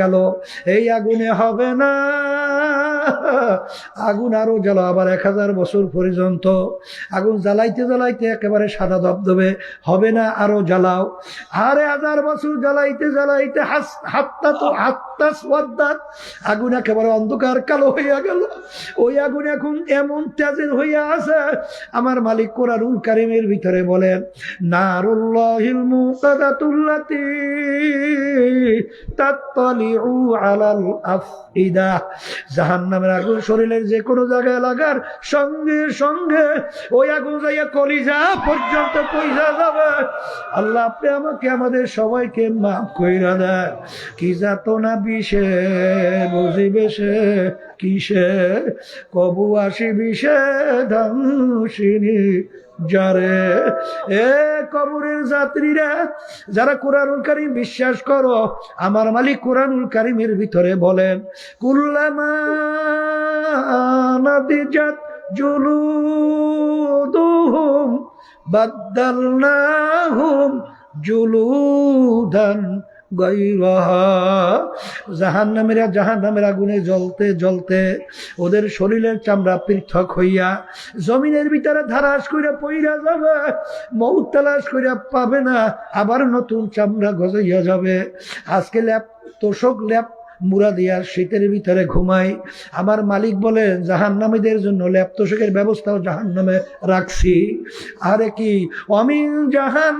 গেল। এই আগুনে হবে না। আগুন আরও জ্বালো, আবার এক হাজার বছর পর্যন্ত। আগুন জ্বালাইতে জ্বালাইতে একেবারে সাদা দবদবে হবে না, আরও জ্বালাও। আরে হাজার বছর জ্বালাইতে জ্বালাইতে হাত্তা তো সোয়াদ্দাত আগুন একেবারে অন্ধকার, কালো হইয়া গেল। ওই আগুন এখন এমন তেজের হইয়া আছে, আমার মালিক কোরআনুল কারিমের ভিতরে বলেন, নারুল্লাহিল মুকাদাতুল্লাতি তাত্তালিউ জাহান্নামের আগুন শরীরের যে কোনো জায়গায় লাগার সঙ্গে সঙ্গে ওই আগুন যাইয়া কলিজা পর্যন্ত পয়সা যাবে। আল্লাহ, আপনি আমাকে, আমাদের সবাইকে মাফ কইরা দেয় কি যাত না বিষে বুঝিবে সে কিসে? কবু আসি বিষে ধামসিনী যারে? এ কবরের যাত্রীরা, যারা কোরআনুল কারিম বিশ্বাস করো, আমার মালিক কোরআনুল কারিমের ভিতরে বলেন, কুল্লামা নাদিজাত জুলুদুহুম, বাদ্দালনাহুম জুলুদান গায়রাহা জাহান্নামেরা জাহান্নামের আগুনে জ্বলতে জ্বলতে ওদের শরীরের চামড়া পৃথক হইয়া জমিনের ভিতরে ধারাস কইরা পইরা যাবে, মৌত তালাশ কইরা পাবে না, আবার নতুন চামড়া গজাইয়া যাবে। আজকে ল্যাপ তোষক ল্যাপ মুরা দিয়া শীতের ভিতরে ঘুমাই। আমার মালিক বলেন জাহান্নামীদের জন্য ল্যাপ তোষকের ব্যবস্থাও জাহান্নামে রাখছি। আরে কি? অমিন জাহান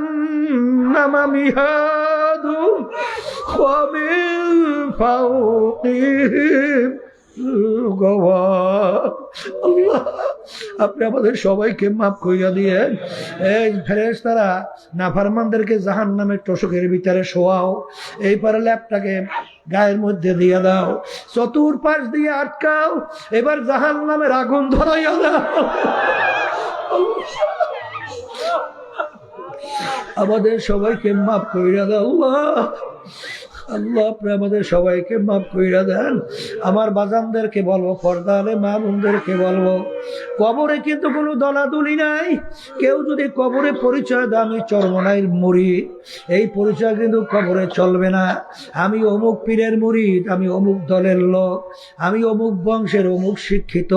ফাউকিহিম গওয়া আল্লাহ, আপনি আমাদের সবাইকে মাফ কইয়া দিয়ে এই ফেরেস তারা নাফারমানদেরকে জাহান নামের তোষকের ভিতরে শোয়াও। এই পারে ল্যাপটাকে গায়ের মধ্যে দিয়ে দাও। চতুর পাশ দিয়ে আটকাও। এবার জাহান নামের আগুন ধরাইয়া দাও। আমাদের সবাইকে মাফ করিয়া দাও আল্লাহ। আল্লাহ আপনি আমাদের সবাইকে মাফ কইরা দেন। আমার বাজানদেরকে বলব, পর্দালে মা বোনদেরকে বলব, কবরে কিন্তু কোনো দলাদলি নাই। কেউ যদি কবরে পরিচয় দেয়, আমি চরমনাইয়ের মুড়ি এই পরিচয় কিন্তু কবরে চলবে না। আমি অমুক পীরের মুড়িদ আমি অমুক দলের লোক, আমি অমুক বংশের, অমুক শিক্ষিত।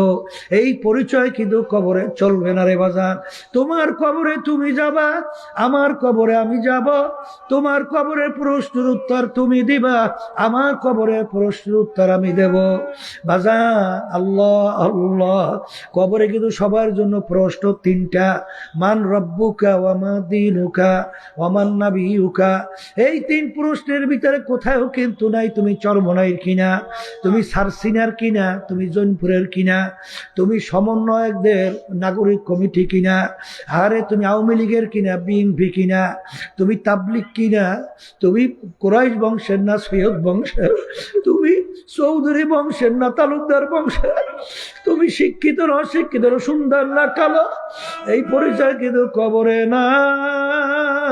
এই পরিচয় কিন্তু কবরে চলবে না রে বাজান। তোমার কবরে তুমি যাবা, আমার কবরে আমি যাব। তোমার কবরের প্রশ্নের উত্তর তুমি দিবা, আমার কবরের প্রশ্নের উত্তর আমি দেব। বাজা, আল্লাহ আল্লাহ, কবরে কিন্তু সবার জন্য প্রশ্ন তিনটা। মান রব্বুকা ওয়ামা দিনুকা ওয়ামান নাবিউকা এই তিন প্রশ্নের ভিতরে কোথাও কিন্তু নাই তুমি চরমনাইয়ের কিনা, তুমি সারসিনার কিনা, তুমি জৈনপুরের কিনা, তুমি সমন্বয়কদের নাগরিক কমিটি কিনা, আরে তুমি আওয়ামী লীগের কিনা, বিএনপি কিনা, তুমি তাবলিক কিনা, তুমি কোরাইশ বংশের না সৈয়দ বংশের, তুমি চৌধুরী বংশের না তালুকদার বংশের, তুমি শিক্ষিত না শিক্ষিত না সুন্দর না কালো, এই পরিচয় কিন্তু কবরে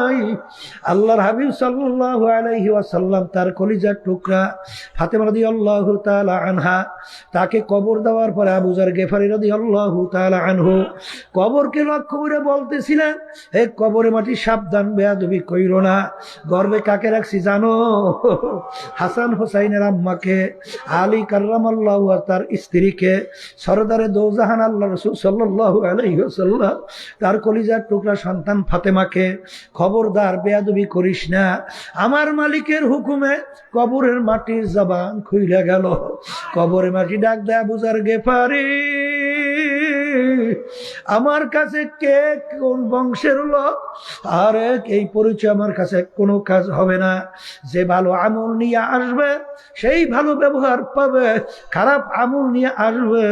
নাই আল্লাহর হাবিব সাল্লাল্লাহু আলাইহি ওয়াসাল্লাম তার কলিজার টুকরা ফাতেমা রাদিয়াল্লাহু তাআলা আনহা তাকে কবর দেওয়ার পরে আবু জার গেফারি রাদিয়াল্লাহু তাআলা আনহু কবরকে লক্ষ্য করে বলতেছিলেন, হে কবরে মাটি সাবধান, বেয়াদবি কইরো না। গর্বে কাকে রাখছি জানো? হাসান হোসাইনের আম্মাকে, আলী কার্রামাল্লাহ তার স্ত্রীকে, সরদারে দৌজাহান আল্লাহ রসুল সাল্লাহ আলাইসাল্লাম তার কলিজার টুকরা সন্তান ফাতেমাকে খবরদার বেয়াদবি করিস না। আমার মালিকের হুকুমে কবরের মাটির জবান খুইলে গেল। কবরের মাটি ডাক দেয়া বুঝার গেফারি। আমার কাছে কে কোন বংশের লোক? আরে এই পরিচয় আমার কাছে কোনো কাজ হবে না। যে ভালো আমল নিয়ে আসবে, সেই ভালো ব্যবহার পাবে। খারাপ আমল নিয়ে আসবে।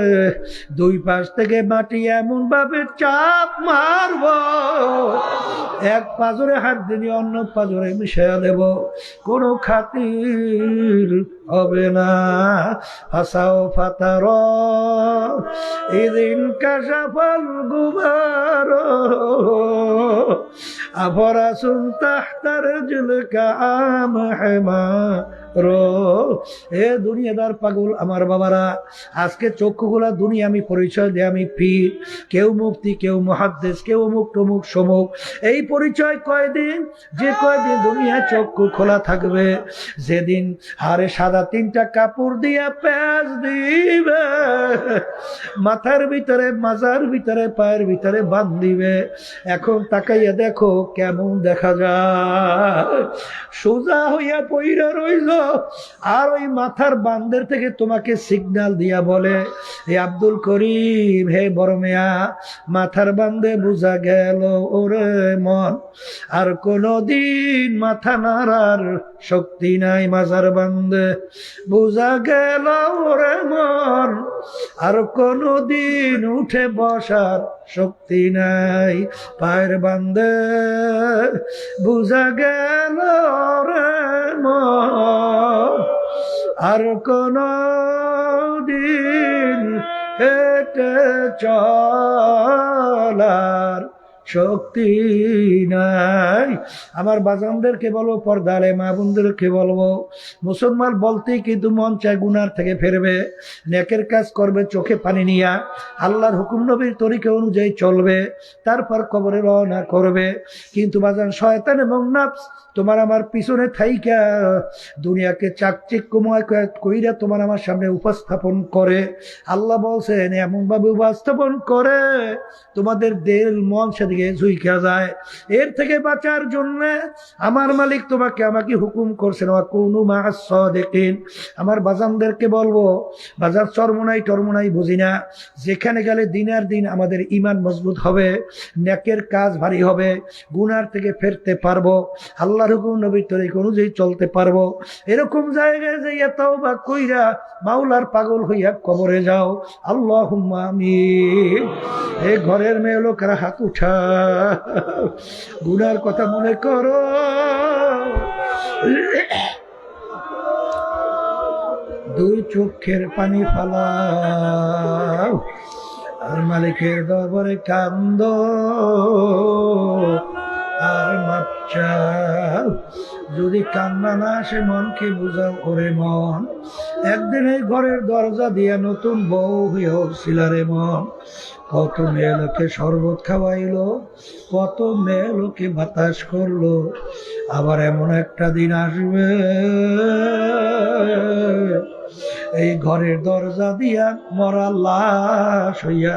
দুই পাশ থেকে মাটি এমন ভাবে চাপ মারব। এক পাজরে হাত দিনি অন্য পাজরে মিশাইয়া দেব। কোনো খাতির হবে না। হাসাও ফাতার, এদিন কাশাফাল গুবার আফরাসুন তাহতার জুলকা হেমা এ দুনিয়াদার পাগল আমার বাবারা, আজকে চক্ষুগুলা দুনিয়া আমি পরিচয় দেয় আমি পীর। কেউ মুক্তি, কেউ মহাদ্দেশ, কেউ অমুক টমুক সমুক। এই পরিচয় কয়দিন? যে কয়দিন দুনিয়া চক্ষু খোলা থাকবে। যেদিন হারে সাদা তিনটা কাপড় দিয়া প্যাঁচ দিবে, মাথার ভিতরে, মাজার ভিতরে, পায়ের ভিতরে বাঁধ দিবে। এখন তাকাইয়া দেখো কেমন দেখা যায়। সোজা হইয়া পইরা রইল, আর ওই মাথার বান্দের থেকে তোমাকে সিগন্যাল দিয়া বলে হে আব্দুল করিম, হে বড় মেয়া, মাথার বান্ধে বুঝা গেল ওরে মন। আর কোনদিন মাথা নাড়ার শক্তি নাই মাজার বান্দে। বুঝা গেল ওরে মন, আর কোনদিন উঠে বসার শক্তি নাই পায়ের বান্দে। বুঝা গেল রে মন, আর কোন দিন হেঁটে চলার শক্তি নাই। আমার বাজানদেরকে বলব পর্দারে মা বোনদেরকে বলব, মুসলমান বলতেই কিন্তু মন চায় গুনার থেকে ফেরবে, নেকের কাজ করবে, চোখে পানি নিয়া, আল্লাহর হুকুম নবীর তরিকে অনুযায়ী চলবে, তারপর কবরে রওনা করবে। কিন্তু বাজান শয়তান এবং নাফস তোমার আমার পিছনে থাইকা, দুনিয়াকে চাকচিক্যময় কইরা তোমার আমার সামনে উপস্থাপন করে। আল্লাহ বলছেন, এমনভাবে উপস্থাপন করে, তোমাদের দেল মন সেদিকে ঝুইকা যায়। এর থেকে বাঁচার জন্য আমার মালিক তোমাকে আমাকে হুকুম করছে করছেন কোনো মাস দেখিন আমার বাজানদেরকে বলব বাজার চরমোনাই টরমোনাই বুঝি না। যেখানে গেলে দিনের দিন আমাদের ইমান মজবুত হবে, নেকের কাজ ভারী হবে, গুনার থেকে ফেরতে পারব। আল্লাহর নবীর তরিক অনুযায়ী চলতে পারব। এরকম জায়গায় যাইয়া তাও বা কইরা মাওলার পাগল হইয়া কবরে যাও। আল্লাহ আমি এ ঘরের মেয়ে লোকেরা হাত উঠা গুনার কথা মনে করো। দুই চোখের পানি ফালাও। আর মালিকের দরবারে কান্দ। কান্না না আসে মনকে বুঝাও করে মন। একদিন এই ঘরের দরজা দিয়া নতুন বউ উঠছিল রে মন। কত মেয়ে লোকে শরবত খাওয়াইলো, কত মেয়ে লোকে বাতাস করল। আবার এমন একটা দিন আসবে, এই ঘরের দরজা দিয়া মরা লাশ হইয়া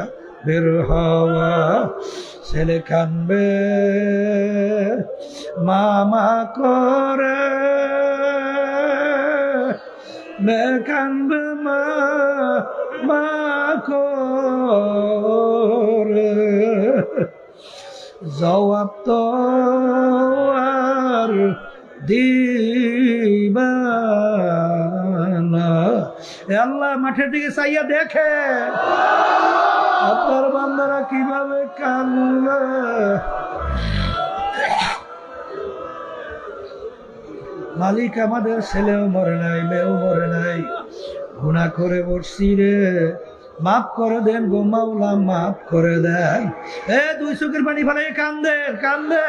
মামা করে মে কানবে মা মা করে। জবাব তো আর দিবা না। এ আল্লাহ মাঠের দিকে চাইয়া দেখে। আপনার বান্দারা কীভাবে কানবে মালিক আমাদের ছেলেও মরে নাই, মেয়েও মরে নাই। গুণা করে বসছি রে। মাফ করে দেন গো মাওলা, মাফ করে দেন। এ, দুই চোখের পানি ফেলে কান্দে কান্দে।